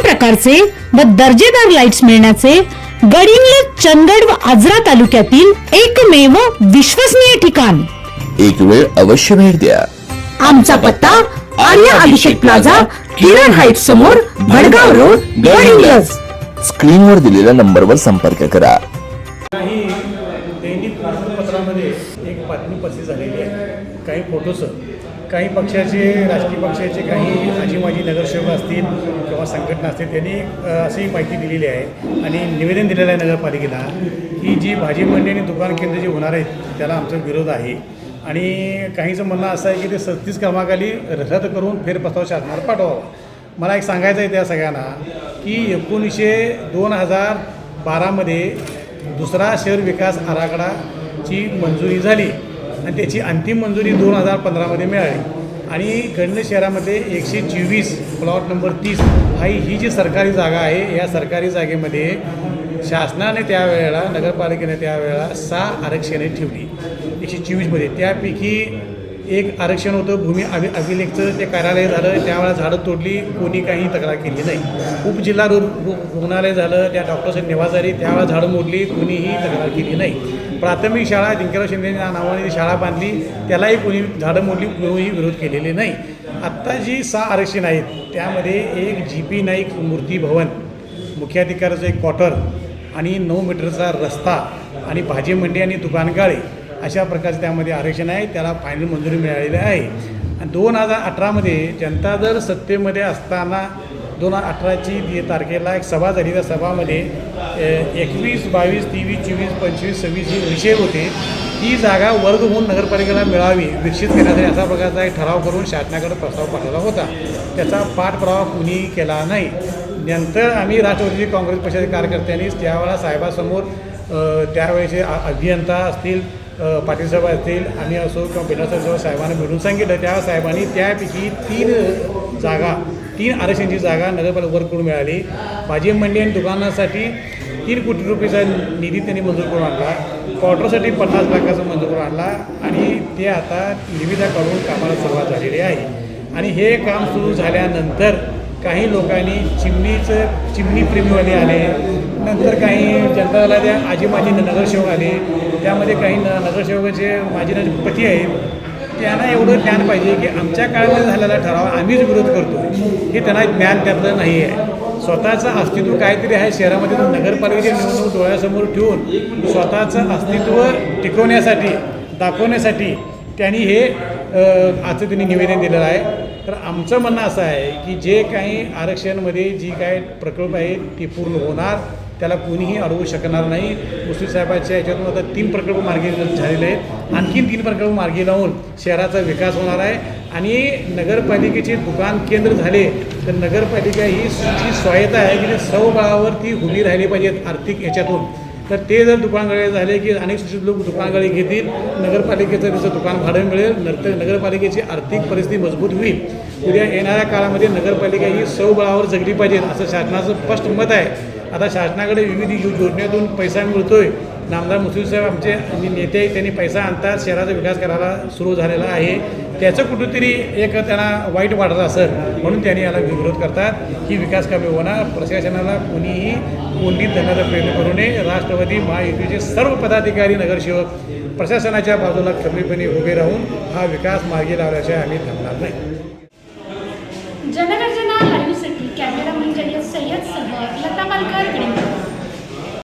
उत्तम प्रकारचे व दर्जेदार लाईट्स मिळण्याचे गडिंग्लज चंदगड व आजरा तालुक्यातील एकमेव विश्वसनीय ठिकाण. एक वेळ अवश्य भेट द्या. आमचा पत्ता आर्या अभिषेक प्लाझा किरण हाईट समोर भडगाव रोड गडिंग्लज स्क्रीनवर दिलेल्या नंबरवर संपर्क करा. काही दैनिक वृत्तपत्रामध्ये एक बातमी प्रसिद्ध झालेली आहे. काही फोटोसह काही पक्षाचे राजकीय पक्षाचे काही आजी माजी नगरसेवक असतील किंवा संघटना असतील त्यांनी अशी माहिती दिलेली आहे. आणि निवेदन दिलेलं आहे नगरपालिकेला की जी भाजी मंडी आणि दुकान केंद्र जे होणार आहेत त्याला आमचा विरोध आहे. आणि काहीचं म्हणणं असं आहे की ते सत्तीस क्रमांकाली रद्द करून फेरप्रस्ताव शासनाला पाठवावा. मला एक सांगायचं आहे त्या सगळ्यांना की एकोणीसशे दोन हजार बारामध्ये दुसरा शहर विकास आराखडाची मंजुरी झाली. आणि त्याची अंतिम मंजुरी दोन हजार पंधरामध्ये मिळाली. आणि गणने शहरामध्ये एकशे चोवीस प्लॉट नंबर तीस हा ही जी सरकारी जागा आहे या सरकारी जागेमध्ये शासनाने त्यावेळेला नगरपालिकेने त्यावेळेला सहा आरक्षणे ठेवली. एकशे चोवीसमध्ये. त्यापैकी एक आरक्षण होतं भूमी अभि अभिलेखचं ते कार्यालय झालं त्यावेळेला झाडं तोडली कोणी काही तक्रार केली नाही. उपजिल्हा रु रुग्णालय झालं त्या डॉक्टरचं निवास झाली त्यावेळेला झाडं मोडली कोणीही तक्रार केली नाही. प्राथमिक शाळा दिनकरराव शिंदे नावाने जी शाळा बांधली त्यालाही कोणी झाडं मोडली कोणीही विरोध केलेले नाही. आत्ता जी सहा आरक्षण आहेत त्यामध्ये एक जी पी नाईक मूर्ती भवन मुख्याधिकाऱ्याचं एक क्वार्टर आणि नऊ मीटरचा रस्ता आणि भाजी मंडी आणि दुकानगाळे अशा प्रकारचं त्यामध्ये आरक्षण आहे. त्याला फायनल मंजुरी मिळालेली आहे. आणि दोन हजार अठरामध्ये जनता दल सत्तेमध्ये असताना दोन हजार अठराची तारखेला एक सभा झाली. त्या सभामध्ये एकवीस बावीस तेवीस चोवीस पंचवीस सव्वीस हे विषय होते. ती जागा वर्ग होऊन नगरपालिकेला मिळावी विकसित करण्यासाठी असा प्रकारचा एक ठराव करून शासनाकडे प्रस्ताव पाठवला होता. त्याचा पाठपुरावा कुणीही केला नाही. नंतर आम्ही राष्ट्रवादी काँग्रेस पक्षाच्या कार्यकर्त्यांनीच त्यावेळेला साहेबासमोर त्यावेळेचे अभियंता असतील पाटीलसाहेब असतील आम्ही असो किंवा बेलासाहेब जेव्हा साहेबांना मिळून सांगितलं त्या साहेबांनी त्यापैकी तीन जागा तीन आरक्षणची जागा नगरपालिका वर्ग करून मिळाली. भाजी मंडी आणि दुकानासाठी तीन कोटी रुपयेचा निधी त्यांनी मंजूर करून आणला. क्वार्टरसाठी पन्नास लाखाचा मंजूर करून आणला. आणि ते आता निविदा काढून कामाला सुरुवात झालेली आहे. आणि हे काम सुरू झाल्यानंतर काही लोकांनी चिमणीचं चिमणी प्रेमीवाले आले. नंतर काही जनताला त्या आजी माजी नगरसेवक आले. त्यामध्ये काही न नगरसेवकाचे माजी पती आहेत. त्यांना एवढं ज्ञान पाहिजे की आमच्या काळामध्ये झालेला ठराव आम्हीच विरोध करतो. हे त्यांना ज्ञान त्यातलं नाही आहे स्वतःचं अस्तित्व काहीतरी आहे शहरामध्ये. नगरपालिकेची निवडणूक डोळ्यासमोर ठेवून स्वतःचं अस्तित्व टिकवण्यासाठी दाखवण्यासाठी त्यांनी हे आजचं त्यांनी निवेदन दिलेलं आहे. तर आमचं म्हणणं असं आहे की जे काही आरक्षणमध्ये जी काय प्रकल्प आहे ते पूर्ण होणार त्याला कोणीही अडवू शकणार नाही. मुस्लिम साहेबाच्या याच्यातून आता तीन प्रकल्प मार्गी झालेले आहेत. आणखीन तीन प्रकल्प मार्गी लावून शहराचा विकास होणार आहे. आणि नगरपालिकेचे दुकान केंद्र झाले तर नगरपालिका ही जी स्वायत्ता आहे की ते स्वबळावर ती उभी राहिली पाहिजेत आर्थिक याच्यातून. तर ते जर दुकानगाळे झाले की अनेक शिक्षित लोक दुकानगाळे घेतील नगरपालिकेचं त्याचं दुकान भाडं मिळेल नंतर नगरपालिकेची आर्थिक परिस्थिती मजबूत होईल. उद्या येणाऱ्या काळामध्ये नगरपालिका ही सौबळावर जगली पाहिजे असं शासनाचं स्पष्ट मत आहे. आता शासनाकडे विविध योजनेतून पैसा मिळतोय. नामदार मुस्लिम साहेब आमचे जे नेते त्यांनी पैसा आणतात शहराचा विकास करायला सुरू झालेला आहे. त्याचं कुठंतरी एक त्यांना वाईट वाटत असेल म्हणून त्यांनी याला विरोध करतात. की विकास कमी होणार प्रशासनाला कोणीही कोंडीत धरण्याचा प्रयत्न करू नये. राष्ट्रवादी महायुतीचे सर्व पदाधिकारी नगरसेवक प्रशासनाच्या बाजूला कमीपणे उभे राहून हा विकास मार्गी लावल्याशिवाय आम्ही थांबणार नाही. जनगर्जना लाईव्हसाठी कॅमेरामन सय्यद सह लता मालकर